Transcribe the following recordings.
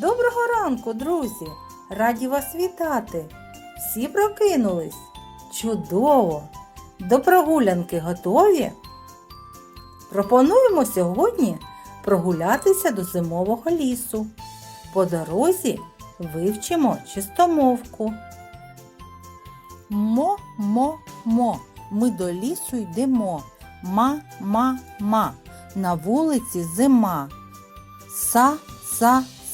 Доброго ранку, друзі! Раді вас вітати! Всі прокинулись? Чудово! До прогулянки готові? Пропонуємо сьогодні прогулятися до зимового лісу. По дорозі вивчимо чистомовку. Мо-мо-мо. Ми до лісу йдемо. Ма-ма-ма. На вулиці зима.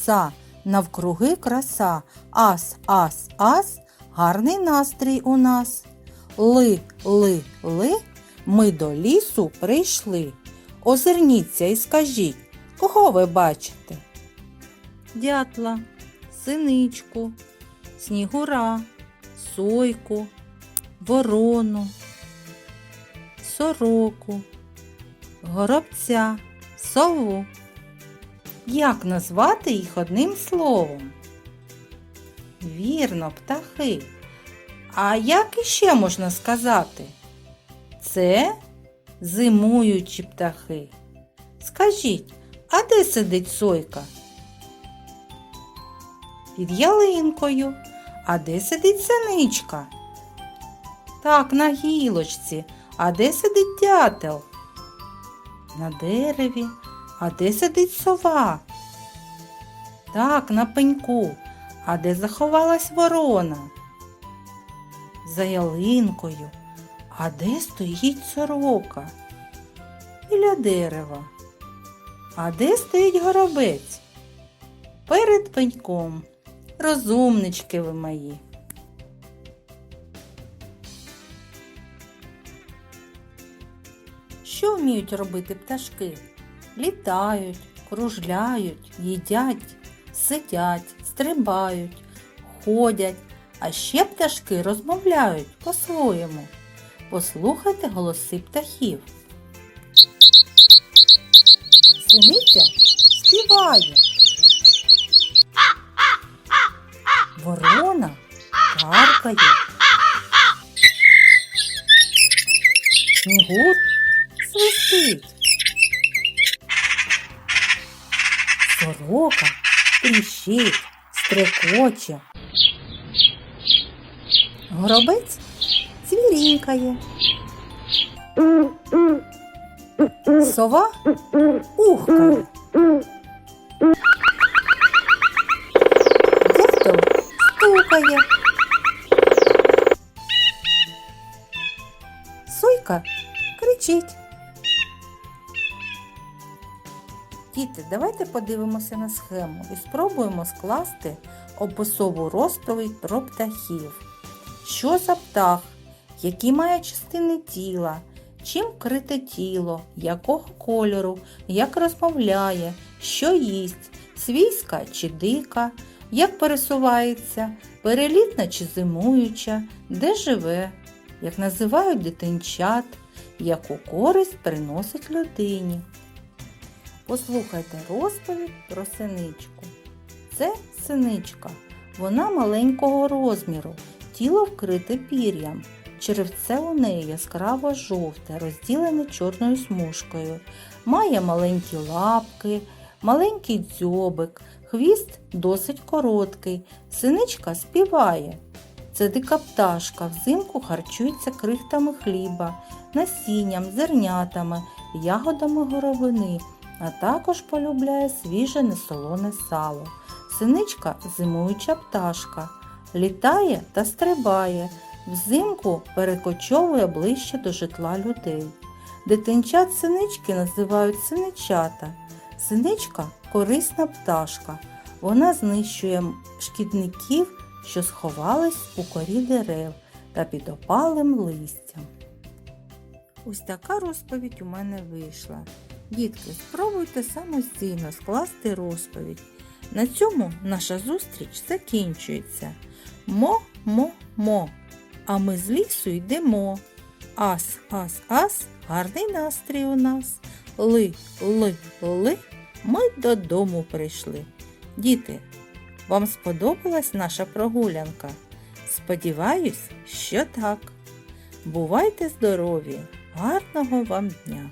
Са-са-са. Навкруги краса. Ас, ас, ас. Гарний настрій у нас. Ли, ли, ли. Ми до лісу прийшли. Озирніться і скажіть, кого ви бачите? Дятла, синичку, снігура, сойку, ворону, сороку, горобця, сову. Як назвати їх одним словом? Вірно, птахи. А як іще можна сказати? Це зимуючі птахи. Скажіть, а де сидить сойка? Під ялинкою. А де сидить синичка? Так, на гілочці. А де сидить дятел? На дереві. А де сидить сова? Так, на пеньку. А де заховалась ворона? За ялинкою. А де стоїть сорока? Біля дерева. А де стоїть горобець? Перед пеньком. Розумнички ви мої. Що вміють робити пташки? Літають, кружляють, їдять, сидять, стрибають, ходять, а ще пташки розмовляють по-своєму. Послухайте голоси птахів. Синиця співає. Ворона каркає. Снігур свистить. Сорока тріщить, стрекоче. Горобець цвірінькає. Сова ухкає. Дятел стукає. Сойка кричить. Діти, давайте подивимося на схему і спробуємо скласти описову розповідь про птахів. Що за птах? Які має частини тіла? Чим крите тіло, якого кольору, як розмовляє, що їсть, свійська чи дика, як пересувається, перелітна чи зимуюча, де живе, як називають дитинчат, яку користь приносить людині. Послухайте розповідь про синичку. Це синичка. Вона маленького розміру, тіло вкрите пір'ям. Черевце у неї яскраво жовте, розділене чорною смужкою. Має маленькі лапки, маленький дзьобик, хвіст досить короткий. Синичка співає. Це дика пташка, взимку харчується крихтами хліба, насінням, зернятами, ягодами горобини, а також полюбляє свіже несолоне сало. Синичка зимуюча пташка, літає та стрибає. Взимку перекочовує ближче до житла людей. Дитинчат синички називають синичата. Синичка корисна пташка. Вона знищує шкідників, що сховались у корі дерев та під опалим листям. Ось така розповідь у мене вийшла. Дітки, спробуйте самостійно скласти розповідь. На цьому наша зустріч закінчується. Мо-мо-мо. А ми з лісу йдемо. Ас, ас, ас, гарний настрій у нас. Ли, ли, ли, ми додому прийшли. Діти, вам сподобалась наша прогулянка? Сподіваюсь, що так. Бувайте здорові! Гарного вам дня!